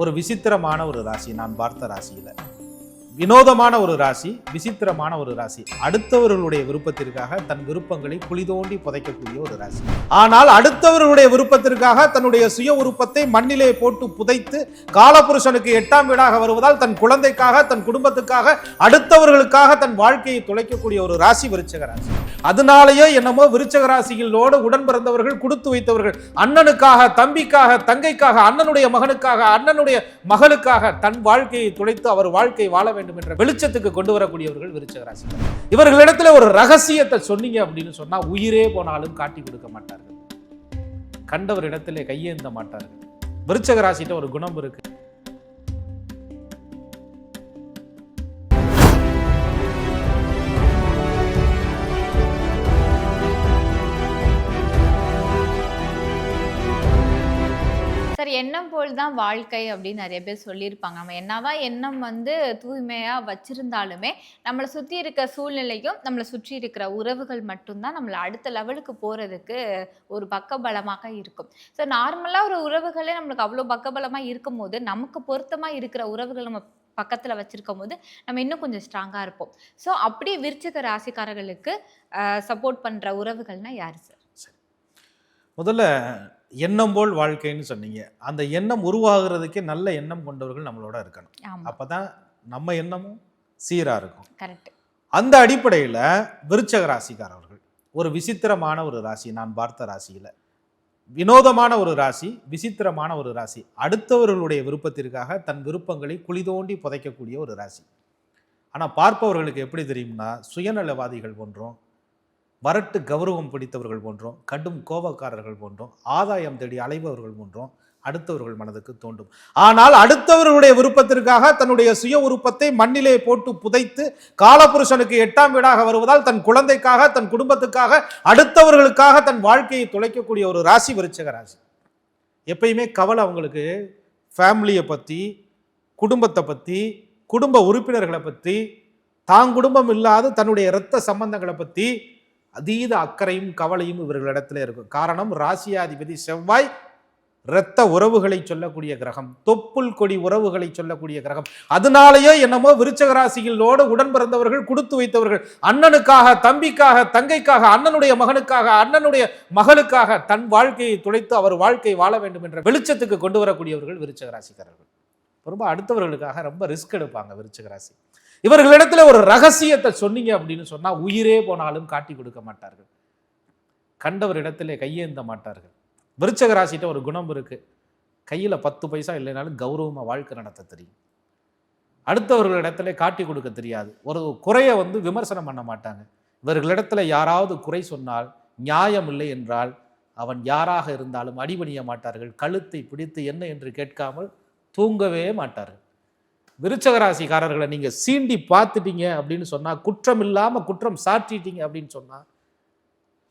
ஒரு விசித்திரமான ஒரு ராசி நான் பார்த்த ராசியில். வினோதமான ஒரு ராசி விசித்திரமான ஒரு ராசி. அடுத்தவர்களுடைய விருப்பத்திற்காக தன் விருப்பங்களை குளிதோண்டி புதைக்கக்கூடிய ஒரு ராசி. ஆனால் அடுத்தவர்களுடைய விருப்பத்திற்காக தன்னுடைய சுய உருப்பத்தை மண்ணிலே போட்டு புதைத்து காலபுருஷனுக்கு எட்டாம் வீடாக வருவதால் தன் குழந்தைக்காக தன் குடும்பத்துக்காக அடுத்தவர்களுக்காக தன் வாழ்க்கையை துளைக்கக்கூடிய ஒரு ராசி விருச்சக ராசி. அதனாலேயே என்னமோ விருச்சக ராசிகளோடு உடன் பிறந்தவர்கள் கொடுத்து வைத்தவர்கள் அண்ணனுக்காக தம்பிக்காக தங்கைக்காக அண்ணனுடைய மகனுக்காக அண்ணனுடைய மகளுக்காக தன் வாழ்க்கையை துளைத்து அவர் வாழ்க்கை வாழ வேண்டும். என்ற வெளிச்சத்துக்கு கொண்டு வரக்கூடியவர்கள் விருச்சக ராசி இவர்களிடத்துல ஒரு ரகசியத்தை சொன்னீங்க அப்படின்னு சொன்னா உயிரே போனாலும் காட்டி கொடுக்க மாட்டார்கள். கண்டவர் இடத்திலே கையேந்த மாட்டார்கள். விருச்சக ராசிட்ட ஒரு குணம் இருக்கு. எண்ணம் போல் தான் வாழ்க்கை அப்படின்னு நிறைய பேர் சொல்லியிருப்பாங்க. நம்ம என்னவா எண்ணம் வந்து தூய்மையாக வச்சிருந்தாலுமே நம்மளை சுற்றி இருக்க சூழ்நிலையும் நம்மளை சுற்றி இருக்கிற உறவுகள் மட்டும்தான் நம்மளை அடுத்த லெவலுக்கு போகிறதுக்கு ஒரு பக்கபலமாக இருக்கும். ஸோ நார்மலாக ஒரு உறவுகளே நம்மளுக்கு அவ்வளோ பக்கபலமாக இருக்கும் போது நமக்கு பொருத்தமாக இருக்கிற உறவுகள் நம்ம பக்கத்தில் வச்சுருக்கும் போது நம்ம இன்னும் கொஞ்சம் ஸ்ட்ராங்காக இருப்போம். ஸோ அப்படி விருச்சிக ராசிக்காரர்களுக்கு சப்போர்ட் பண்ணுற உறவுகள்னா யார் சார். முதல்ல எண்ணம் போல் வாழ்க்கைன்னு சொன்னீங்க. அந்த எண்ணம் உருவாகிறதுக்கே நல்ல எண்ணம் கொண்டவர்கள் நம்மளோட இருக்கணும். ஆமா. அப்பதான் நம்ம எண்ணமும் சீரா இருக்கும். கரெக்ட் அந்த அடிப்படையில் விருச்சக ராசிக்காரர்கள் ஒரு விசித்திரமான ஒரு ராசி நான் பார்த்த ராசியில் வினோதமான ஒரு ராசி விசித்திரமான ஒரு ராசி அடுத்தவர்களுடைய விருப்பத்திற்காக தன் விருப்பங்களை குழி தோண்டி புதைக்கக்கூடிய ஒரு ராசி. ஆனால் பார்ப்பவர்களுக்கு எப்படி தெரியும்னா சுயநலவாதிகள் போன்றோம் வரட்டு கௌரவம் பிடித்தவர்கள் போன்றோம் கடும் கோபக்காரர்கள் போன்றோம் ஆதாயம் தேடி அலைபவர்கள் போன்றோம் அடுத்தவர்கள் மனதுக்கு தோண்டும் ஆனால் அடுத்தவர்களுடைய விருப்பத்திற்காக தன்னுடைய சுய உருப்பத்தை மண்ணிலே போட்டு புதைத்து காலபுருஷனுக்கு எட்டாம் வீடாக வருவதால் தன் குழந்தைக்காக தன் குடும்பத்துக்காக அடுத்தவர்களுக்காக தன் வாழ்க்கையை துளைக்கக்கூடிய ஒரு ராசி விருச்சக ராசி. எப்பயுமே கவலை அவங்களுக்கு. ஃபேமிலியை பற்றி குடும்பத்தை பற்றி குடும்ப உறுப்பினர்களை பற்றி தான் குடும்பம் இல்லாத தன்னுடைய இரத்த சம்பந்தங்களை பற்றி அதீத அக்கறையும் கவலையும் இவர்களிடத்துல இருக்கும். காரணம் ராசியாதிபதி செவ்வாய் இரத்த உறவுகளை சொல்லக்கூடிய கிரகம். தொப்புள் கொடி உறவுகளை சொல்லக்கூடிய கிரகம். அதனாலேயே என்னமோ விருச்சக ராசிகளோடு உடன் பிறந்தவர்கள் கொடுத்து வைத்தவர்கள் அண்ணனுக்காக தம்பிக்காக தங்கைக்காக அண்ணனுடைய மகனுக்காக அண்ணனுடைய மகளுக்காக தன் வாழ்க்கையை துளைத்து அவர் வாழ்க்கை வாழ வேண்டும் என்ற வெளிச்சத்துக்கு கொண்டு வரக்கூடியவர்கள் விருச்சக ராசிக்காரர்கள். ரொம்ப அடுத்தவர்களுக்காக ரொம்ப ரிஸ்க் எடுப்பாங்க விருச்சக ராசி. இவர்களிடத்துல ஒரு ரகசியத்தை சொன்னீங்க அப்படின்னு சொன்னா உயிரே போனாலும் காட்டி கொடுக்க மாட்டார்கள். கண்டவர் இடத்திலே கையேந்த மாட்டார்கள். விருச்சக ராசிட்ட ஒரு குணம் இருக்கு. கையில பத்து பைசா இல்லைனாலும் கௌரவமா வாழ்க்கை நடத்த தெரியும். அடுத்தவர்களிடத்துல காட்டி கொடுக்க தெரியாது. ஒரு குறையை வந்து விமர்சனம் பண்ண மாட்டாங்க. இவர்களிடத்துல யாராவது குறை சொன்னால் நியாயம் இல்லை என்றால் அவன் யாராக இருந்தாலும் அடிபணிய மாட்டார்கள். கழுத்தை பிடித்து என்ன என்று கேட்காமல் தூங்கவே மாட்டார்கள். விருச்சகராசிக்காரர்களை ராசிக்காரர்களை சீண்டி பார்த்துட்டீங்க அப்படின்னு சொன்னால் குற்றம் இல்லாமல் குற்றம் சாற்றிட்டீங்க அப்படின்னு சொன்னால்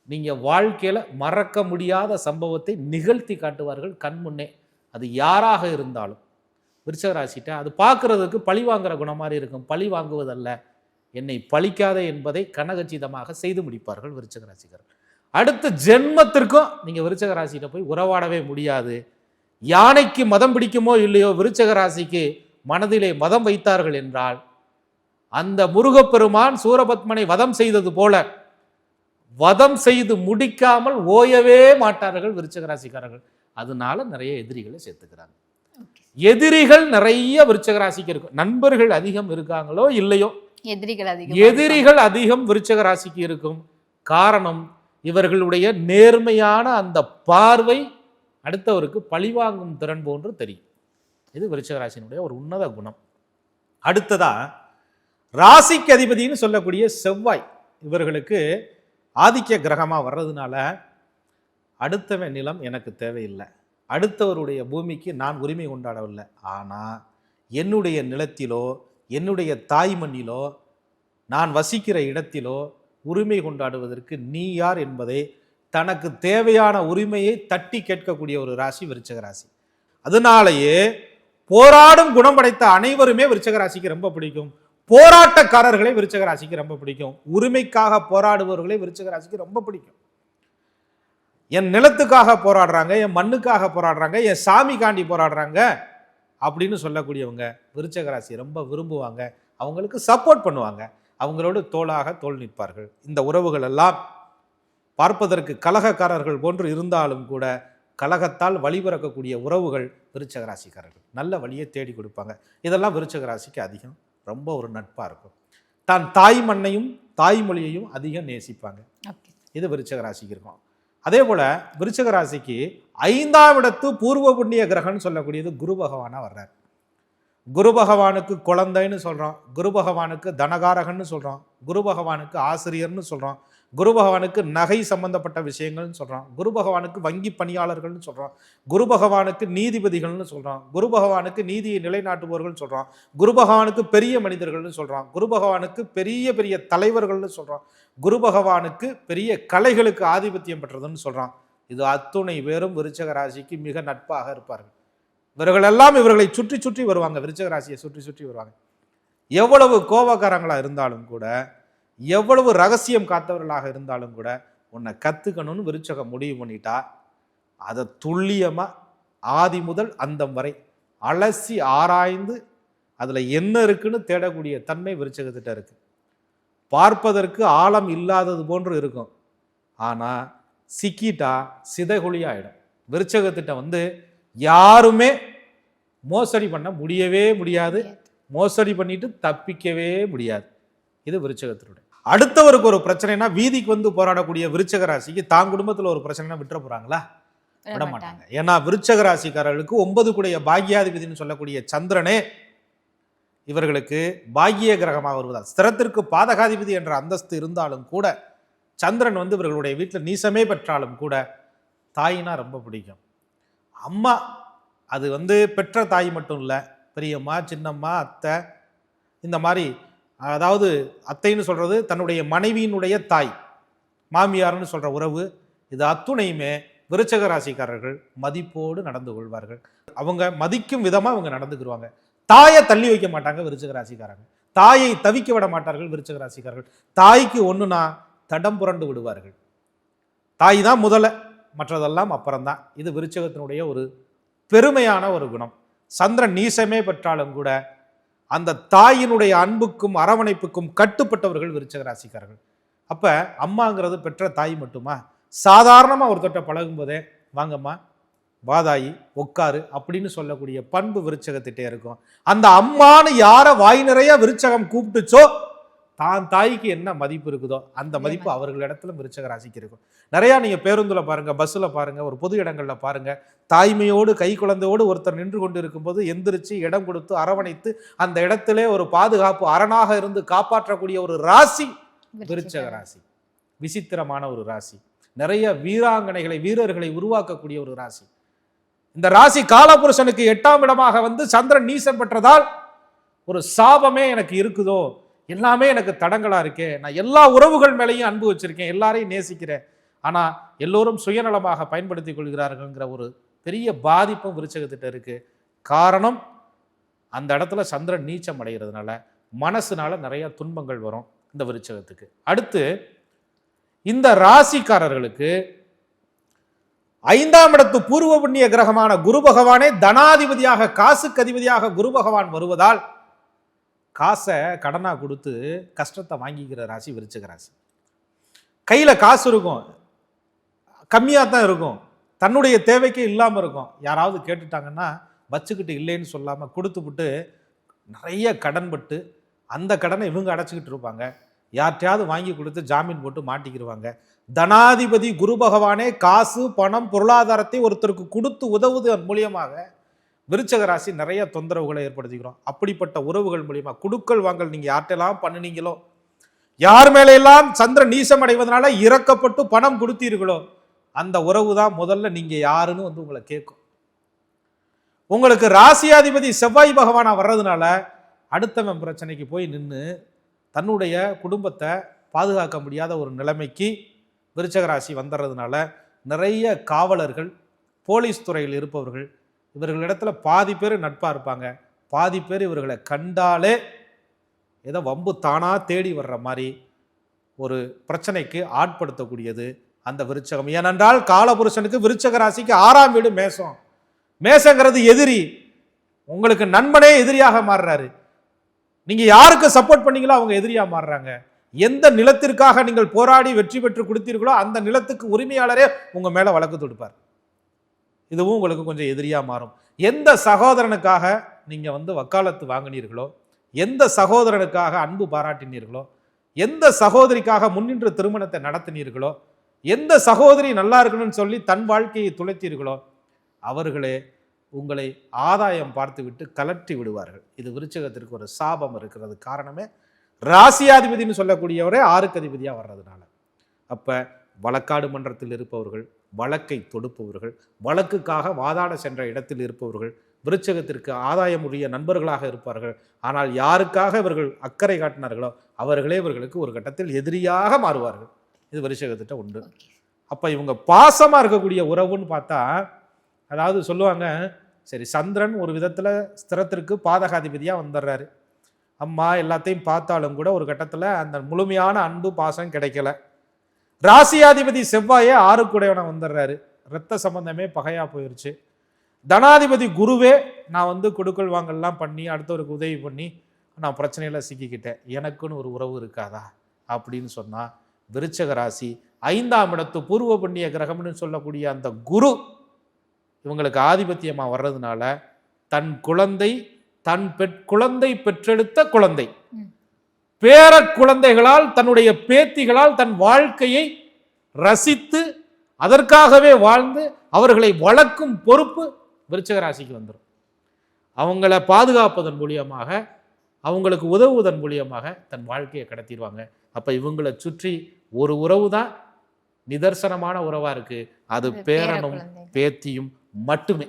நீங்கள் வாழ்க்கையில் மறக்க முடியாத சம்பவத்தை நிகழ்த்தி காட்டுவார்கள் கண்முன்னே அது யாராக இருந்தாலும். விருச்சகராசிட்ட அது பார்க்கறதுக்கு பழி வாங்குற குணம் மாதிரி இருக்கும். பழி வாங்குவதல்ல. என்னை பழிக்காதே என்பதை கனகச்சிதமாக செய்து முடிப்பார்கள் விருச்சகராசிக்காரர்கள். அடுத்த ஜென்மத்திற்கும் நீங்கள் விருச்சக ராசிகிட்ட போய் உறவாடவே முடியாது. யானைக்கு மதம் பிடிக்குமோ இல்லையோ விருச்சகராசிக்கு மனதிலே மதம் வைத்தார்கள் என்றால் அந்த முருகப்பெருமான் சூரபத்மனை வதம் செய்தது போல வதம் செய்து முடிக்காமல் ஓயவே மாட்டார்கள் விருச்சக ராசிக்காரர்கள் அதனால நிறைய எதிரிகளை சேர்த்துக்கிறாங்க. எதிரிகள் நிறைய விருச்சக ராசிக்கு இருக்கும் நண்பர்கள் அதிகம் இருக்காங்களோ இல்லையோ? எதிரிகள் அதிகம் எதிரிகள் அதிகம் விருச்சக ராசிக்கு இருக்கும் காரணம் இவர்களுடைய நேர்மையான அந்த பார்வை அடுத்தவருக்கு பழிவாங்கும் திறன் போன்று தெரியும். இது விருச்சகராசினுடைய ஒரு உன்னத குணம். அடுத்ததா ராசிக்கு அதிபதினு சொல்லக்கூடிய செவ்வாய் இவர்களுக்கு ஆதிக்க கிரகமாக வர்றதுனால அடுத்தவன் நிலம் எனக்கு தேவையில்லை. அடுத்தவருடைய பூமிக்கு நான் உரிமை கொண்டாடவில்லை ஆனால் என்னுடைய நிலத்திலோ என்னுடைய தாய் மண்ணிலோ நான் வசிக்கிற இடத்திலோ உரிமை கொண்டாடுவதற்கு நீ யார் என்பதை தனக்கு தேவையான உரிமையை தட்டி கேட்கக்கூடிய ஒரு ராசி விருச்சக ராசி. அதனாலேயே போராடும் குணம் படைத்த அனைவருமே விருச்சக ராசிக்கு ரொம்ப பிடிக்கும். போராட்டக்காரர்களை விருச்சக ராசிக்கு ரொம்ப பிடிக்கும். உரிமைக்காக போராடுபவர்களை விருச்சக ராசிக்கு ரொம்ப பிடிக்கும். என் நிலத்துக்காக போராடுறாங்க என் மண்ணுக்காக போராடுறாங்க என் சாமிக்காண்டி போராடுறாங்க அப்படின்னு சொல்லக்கூடியவங்க விருச்சக ராசி ரொம்ப விரும்புவாங்க. அவங்களுக்கு சப்போர்ட் பண்ணுவாங்க. அவங்களோடு தோளாக தோல் நிற்பார்கள். இந்த உறவுகள் எல்லாம் பார்ப்பதற்கு கலகக்காரர்கள் போன்று இருந்தாலும் கூட கலகத்தால் வழிபிறக்கக்கூடிய உறவுகள் விருச்சக ராசிக்காரர்கள் நல்ல வழியை தேடி கொடுப்பாங்க. இதெல்லாம் விருச்சக ராசிக்கு அதிகம். ரொம்ப ஒரு நட்பாக இருக்கும். தான் தாய் மண்ணையும் தாய்மொழியையும் அதிகம் நேசிப்பாங்க. இது விருச்சக ராசிக்கு இருக்கும். அதே போல விருச்சக ராசிக்கு ஐந்தாம் இடத்து பூர்வ புண்ணிய கிரகம்னு சொல்லக்கூடியது குரு பகவானா வர்றார். குரு பகவானுக்கு குழந்தைன்னு சொல்கிறோம் குரு பகவானுக்கு தனகாரகன்னு சொல்கிறோம் குரு பகவானுக்கு ஆசிரியர்னு சொல்கிறோம் குரு பகவானுக்கு நகை சம்பந்தப்பட்ட விஷயங்கள்னு சொல்கிறோம் குரு பகவானுக்கு வங்கி பணியாளர்கள்னு சொல்கிறோம் குரு பகவானுக்கு நீதிபதிகள்னு சொல்கிறோம் குரு பகவானுக்கு நீதியை நிலைநாட்டுபவர்கள்னு சொல்கிறோம் குரு பகவானுக்கு பெரிய மனிதர்கள்னு சொல்கிறோம் குரு பகவானுக்கு பெரிய பெரிய தலைவர்கள்னு சொல்கிறோம் குரு பகவானுக்கு பெரிய கலைகளுக்கு ஆதிபத்தியம் பெற்றதுன்னு சொல்கிறோம் இது அத்துணை பேரும் விருச்சக ராசிக்கு மிக நட்பாக இருப்பார்கள். இவர்கள் எல்லாம் இவர்களை சுற்றி சுற்றி வருவாங்க விருச்சக ராசியை சுற்றி சுற்றி வருவாங்க. எவ்வளவு கோபக்காரங்களாக இருந்தாலும் கூட எவ்வளவு ரகசியம் காத்தவர்களாக இருந்தாலும் கூட உன்னை கற்றுக்கணும்னு விருச்சகம் முடிவு பண்ணிட்டா அதை துல்லியமாக ஆதி முதல் அந்தம் வரை அலசி ஆராய்ந்து அதில் என்ன இருக்குன்னு தேடக்கூடிய தன்மை விருச்சகத்திட்ட இருக்குது பார்ப்பதற்கு ஆழம் இல்லாதது போன்று இருக்கும். ஆனால் சிக்கிட்டா சிதைகுழி ஆகிடும் விருச்சகத்திட்ட வந்து யாருமே மோசடி பண்ண முடியவே முடியாது. மோசடி பண்ணிட்டு தப்பிக்கவே முடியாது. இது விருச்சகத்தினுடைய. அடுத்தவருக்கு ஒரு பிரச்சனைனா வீதிக்கு வந்து போராடக்கூடிய விருச்சக ராசிக்கு தான் குடும்பத்துல ஒரு பிரச்சனைனா விட்டுற போறாங்களா? விட மாட்டாங்க. ஏன்னா விருச்சக ராசிக்காரர்களுக்கு ஒன்பது கூடிய பாக்யாதிபதினு சொல்லக்கூடிய சந்திரனே இவர்களுக்கு பாக்கிய கிரகமாக வருவதால் ஸ்திரத்திற்கு பாதகாதிபதி என்ற அந்தஸ்து இருந்தாலும் கூட சந்திரன் வந்து இவர்களுடைய வீட்டில் நீசமே பெற்றாலும் கூட தாயினா ரொம்ப பிடிக்கும். அம்மா அது வந்து பெற்ற தாய் மட்டும் இல்லை பெரியம்மா சின்னம்மா அத்தை இந்த மாதிரி அதாவது அத்தைன்னு சொல்கிறது தன்னுடைய மனைவியினுடைய தாய் மாமியார்னு சொல்கிற உறவு இது அத்துணையுமே விருச்சக ராசிக்காரர்கள் மதிப்போடு நடந்து கொள்வார்கள். அவங்க மதிக்கும் விதமாக அவங்க நடந்துக்கிருவாங்க. தாயை தள்ளி வைக்க மாட்டாங்க விருச்சக ராசிக்காரங்க. தாயை தவிக்க விட மாட்டார்கள் விருச்சக ராசிக்காரர்கள். தாய்க்கு ஒன்றுனா தடம் புரண்டு விடுவார்கள். தாய் தான் முதல்ல மற்றதெல்லாம் அப்புறம்தான். இது விருச்சகத்தினுடைய ஒரு பெருமையான ஒரு குணம். சந்திரன் நீசமே பெற்றாலும் கூட அந்த தாயினுடைய அன்புக்கும் அரவணைப்புக்கும் கட்டுப்பட்டவர்கள் விருச்சக ராசிக்காரர்கள் அப்போ அம்மாங்கிறது பெற்ற தாய் மட்டுமா? சாதாரணமாக ஒருத்தட்ட பழகும் போதே வாங்கம்மா வாதாயி உட்காரு அப்படின்னு சொல்லக்கூடிய பண்பு விருச்சகத்திட்டே இருக்கும். அந்த அம்மான்னு யாரை வாய் நிறைய விருச்சகம் கூப்பிட்டுச்சோ தான் தாய்க்கு என்ன மதிப்பு இருக்குதோ அந்த மதிப்பு அவர்களிடத்துல விருச்சக ராசிக்கு இருக்கும். நிறைய நீங்க பேருந்துல பாருங்க பஸ்ஸில் பாருங்க ஒரு பொது இடங்கள்ல பாருங்க. தாய்மையோடு கை குழந்தையோடு ஒருத்தர் நின்று கொண்டு இருக்கும்போது எந்திரிச்சு இடம் கொடுத்து அரவணைத்து அந்த இடத்திலே ஒரு பாதுகாப்பு அரணாக இருந்து காப்பாற்றக்கூடிய ஒரு ராசி விருச்சக ராசி. விசித்திரமான ஒரு ராசி. நிறைய வீராங்கனைகளை வீரர்களை உருவாக்கக்கூடிய ஒரு ராசி. இந்த ராசி காலபுருஷனுக்கு எட்டாம் இடமாக வந்து சந்திரன் நீசம் பெற்றதால் ஒரு சாபமே எனக்கு இருக்குதோ? எல்லாமே எனக்கு தடங்களாக இருக்கே. நான் எல்லா உறவுகள் மேலேயும் அன்பு வச்சுருக்கேன். எல்லாரையும் நேசிக்கிறேன். ஆனால் எல்லோரும் சுயநலமாக பயன்படுத்தி கொள்கிறார்கள்ங்கிற ஒரு பெரிய பாதிப்பும் விருச்சகத்திட்ட இருக்குது காரணம் அந்த இடத்துல சந்திரன் நீச்சம் அடைகிறதுனால மனசுனால நிறைய துன்பங்கள் வரும் இந்த விருச்சகத்துக்கு. அடுத்து இந்த ராசிக்காரர்களுக்கு ஐந்தாம் இடத்து பூர்வ புண்ணிய கிரகமான குரு பகவானே தனாதிபதியாக காசுக்கு அதிபதியாக குரு பகவான் வருவதால் காசை கடனாக கொடுத்து கஷ்டத்தை வாங்கிக்கிற ராசி விருச்சிக ராசி. கையில் காசு இருக்கும். கம்மியாக தான் இருக்கும். தன்னுடைய தேவைக்கே இல்லாமல் இருக்கும். யாராவது கேட்டுட்டாங்கன்னா வச்சுக்கிட்டு இல்லைன்னு சொல்லாமல் கொடுத்துப்புட்டு நிறைய கடன் பட்டு அந்த கடனை இவங்க அடைச்சிக்கிட்டு இருப்பாங்க. யார்கிட்டயாவது வாங்கி கொடுத்து ஜாமீன் போட்டு மாட்டிக்கிடுவாங்க தனாதிபதி குரு பகவானே காசு பணம் பொருளாதாரத்தை ஒருத்தருக்கு கொடுத்து உதவுவதன் மூலியமாக விருச்சக ராசி நிறைய தொந்தரவுகளை ஏற்படுத்திக்கிறோம். அப்படிப்பட்ட உறவுகள் மூலியமா குடுக்கல் வாங்கல் நீங்க யார்கிட்டலாம் பண்ணினீங்களோ யார் மேலையெல்லாம் சந்திர நீசம் அடைவதனால இறக்கப்பட்டு பணம் கொடுத்தீர்களோ அந்த உறவு தான் முதல்ல நீங்க யாருன்னு வந்து உங்களை கேட்கும். உங்களுக்கு ராசியாதிபதி செவ்வாய் பகவானா வர்றதுனால அடுத்தவன் பிரச்சனைக்கு போய் நின்று தன்னுடைய குடும்பத்தை பாதுகாக்க முடியாத ஒரு நிலைமைக்கு விருச்சக ராசி வந்துடுறதுனால நிறைய காவலர்கள் போலீஸ் துறையில் இருப்பவர்கள் இவர்களிடத்துல பாதி பேர் நட்பாக இருப்பாங்க. பாதி பேர் இவர்களை கண்டாலே ஏதோ வம்பு தானா தேடி வர்ற மாதிரி ஒரு பிரச்சனைக்கு ஆட்படுத்தக்கூடியது அந்த விருச்சகம். ஏனென்றால் காலபுருஷனுக்கு விருச்சக ராசிக்கு ஆறாம் வீடு மேசம் மேசங்கிறது எதிரி. உங்களுக்கு நண்பனே எதிரியாக மாறுறாரு. நீங்கள் யாருக்கு சப்போர்ட் பண்ணீங்களோ அவங்க எதிரியாக மாறுறாங்க. எந்த நிலத்திற்காக நீங்கள் போராடி வெற்றி பெற்று கொடுத்தீர்களோ அந்த நிலத்துக்கு உரிமையாளரே உங்கள் மேலே வழக்கு தொடுப்பார். இதுவும் உங்களுக்கு கொஞ்சம் எதிரியாக மாறும். எந்த சகோதரனுக்காக நீங்கள் வந்து வக்காலத்து வாங்கினீர்களோ எந்த சகோதரனுக்காக அன்பு பாராட்டினீர்களோ எந்த சகோதரிக்காக முன்னின்று திருமணத்தை நடத்தினீர்களோ எந்த சகோதரி நல்லா இருக்கணும்னு சொல்லி தன் வாழ்க்கையை துளைத்தீர்களோ அவர்களே உங்களை ஆதாயம் பார்த்துவிட்டு கலற்றி விடுவார்கள். இது விருச்சகத்திற்கு ஒரு சாபம் இருக்கிறது. காரணமே ராசியாதிபதினு சொல்லக்கூடியவரே ஆறுக்கு அதிபதியாக வர்றதுனால. அப்போ வழக்காடு மன்றத்தில் இருப்பவர்கள் வழக்கை தொடுப்பவர்கள் வழக்குக்காக வாதாட சென்ற இடத்தில் இருப்பவர்கள் விருச்சகத்திற்கு ஆதாயமுடைய நண்பர்களாக இருப்பார்கள். ஆனால் யாருக்காக இவர்கள் அக்கறை காட்டினார்களோ அவர்களே இவர்களுக்கு ஒரு கட்டத்தில் எதிரியாக மாறுவார்கள். இது விருச்சகத்திட்ட உண்டு அப்ப இவங்க பாசமா இருக்கக்கூடிய உறவுன்னு பார்த்தா அதாவது சொல்லுவாங்க சரி சந்திரன் ஒரு விதத்துல ஸ்திரத்திற்கு பாதகாதிபதியா வந்துடுறாரு அம்மா எல்லாத்தையும் பார்த்தாலும் கூட ஒரு கட்டத்துல அந்த முழுமையான அன்பு பாசம் கிடைக்கல. ராசியாதிபதி செவ்வாயே ஆறுக்குடையவனை வந்துடுறாரு. ரத்த சம்பந்தமே பகையா போயிருச்சு. தனாதிபதி குருவே நான் வந்து கொடுக்கல் வாங்கல்லாம் பண்ணி அடுத்தவருக்கு உதவி பண்ணி நான் பிரச்சனையில் சிக்கிக்கிட்டேன். எனக்குன்னு ஒரு உறவு இருக்காதா? அப்படின்னு சொன்னால் விருச்சக ராசி ஐந்தாம் இடத்து பூர்வ புண்ணிய கிரகம்னு சொல்லக்கூடிய அந்த குரு இவங்களுக்கு ஆதிபத்தியமாக வர்றதுனால தன் குழந்தை தன் பெற் குழந்தை பெற்றெடுத்த குழந்தை. பேர குழந்தைகளால் தன்னுடைய பேத்திகளால் தன் வாழ்க்கையை ரசித்து அதற்காகவே வாழ்ந்து அவர்களை வளர்க்கும் பொறுப்பு விருச்சிக ராசிக்கு வந்துடும் அவங்கள பாதுகாப்பதன் மூலியமாக அவங்களுக்கு உதவுவதன் மூலியமாக தன் வாழ்க்கையை கடத்திடுவாங்க அப்ப இவங்களை சுற்றி ஒரு உறவு தான் நிதர்சனமான உறவா இருக்கு அது பேரனும். பேத்தியும் மட்டுமே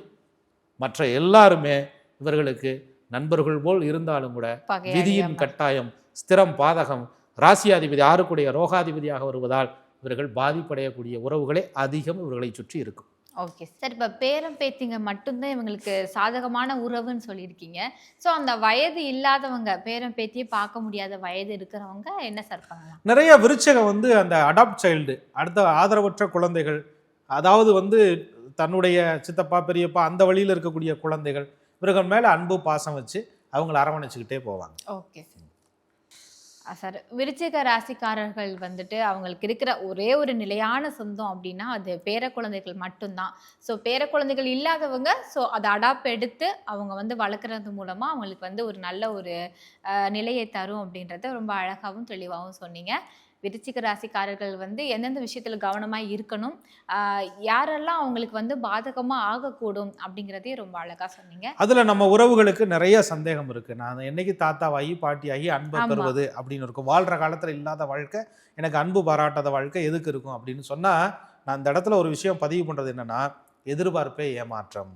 மற்ற எல்லாருமே இவர்களுக்கு நண்பர்கள் போல் இருந்தாலும் கூட விதியின். கட்டாயம் ஸ்திரம் பாதகம். ராசியாதிபதி ஆறுக்குடைய ரோகாதிபதியாக வருவதால் இவர்கள் பாதிப்படையக்கூடிய உறவுகளே அதிகம் இவர்களை சுற்றி இருக்கும். ஓகே சார் இப்போ பேரம் பேத்திங்க மட்டும்தான் இவங்களுக்கு சாதகமான உறவுன்னு சொல்லியிருக்கீங்க. ஸோ அந்த வயது இல்லாதவங்க பேரம் பேத்தியை பார்க்க முடியாத வயது இருக்கிறவங்க என்ன சார் பண்ணலாம்? நிறைய விருச்சகம் வந்து அந்த அடாப்ட் சைல்டு அடுத்த ஆதரவற்ற குழந்தைகள் அதாவது வந்து தன்னுடைய சித்தப்பா பெரியப்பா அந்த வழியில் இருக்கக்கூடிய குழந்தைகள் இவர்கள் மேலே அன்பு பாசம் வச்சு அவங்கள அரவணைச்சுக்கிட்டே போவாங்க. ஓகே சார் சார் விருச்சிக ராசிக்காரர்கள் வந்துட்டு அவங்களுக்கு இருக்கிற ஒரே ஒரு நிலையான சொந்தம் அப்படின்னா அது பேர குழந்தைகள் மட்டும்தான். ஸோ பேர குழந்தைகள் இல்லாதவங்க ஸோ அதை அடாப் எடுத்து அவங்க வந்து வளர்க்குறது மூலமாக அவங்களுக்கு வந்து ஒரு நல்ல ஒரு நிலையை தரும் அப்படின்றத ரொம்ப அழகாகவும் தெளிவாகவும் சொன்னீங்க. விருச்சிக ராசிக்காரர்கள் வந்து எந்தெந்த விஷயத்தில் கவனமாக இருக்கணும்? யாரெல்லாம் அவங்களுக்கு வந்து பாதகமாக ஆகக்கூடும் அப்படிங்கிறதையும் ரொம்ப அழகாக சொன்னீங்க. அதுல நம்ம உறவுகளுக்கு நிறைய சந்தேகம் இருக்கு. நான் என்னைக்கு தாத்தாவாகி பாட்டியாகி அன்பை. பெறுவது அப்படின்னு இருக்கும். வாழ்ற காலத்துல இல்லாத வாழ்க்கை எனக்கு அன்பு பாராட்டாத வாழ்க்கை எதுக்கு இருக்கும் அப்படின்னு சொன்னா நான் அந்த இடத்துல ஒரு விஷயம் பதிவு பண்றது என்னன்னா எதிர்பார்ப்பே ஏமாற்றம்.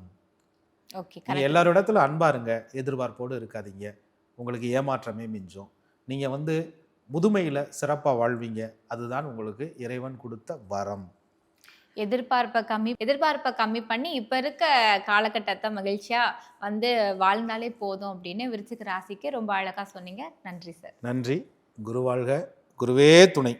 எல்லாரோட இடத்துல அன்பா இருங்க எதிர்பார்ப்போடு இருக்காதீங்க. உங்களுக்கு ஏமாற்றமே மிஞ்சும். நீங்க வந்து முதுமையில சிறப்பா வாழ்வீங்க. அதுதான் உங்களுக்கு இறைவன் கொடுத்த வரம். எதிர்பார்ப்பை கம்மி எதிர்பார்ப்பை கம்மி பண்ணி இப்போ இருக்க காலகட்டத்தை மகிழ்ச்சியாக வந்து வாழ்ந்தாலே போதும் அப்படின்னு விருச்சிக ராசிக்கு ரொம்ப அழகாக சொன்னீங்க. நன்றி சார். நன்றி. குருவாழ்க குருவே துணை.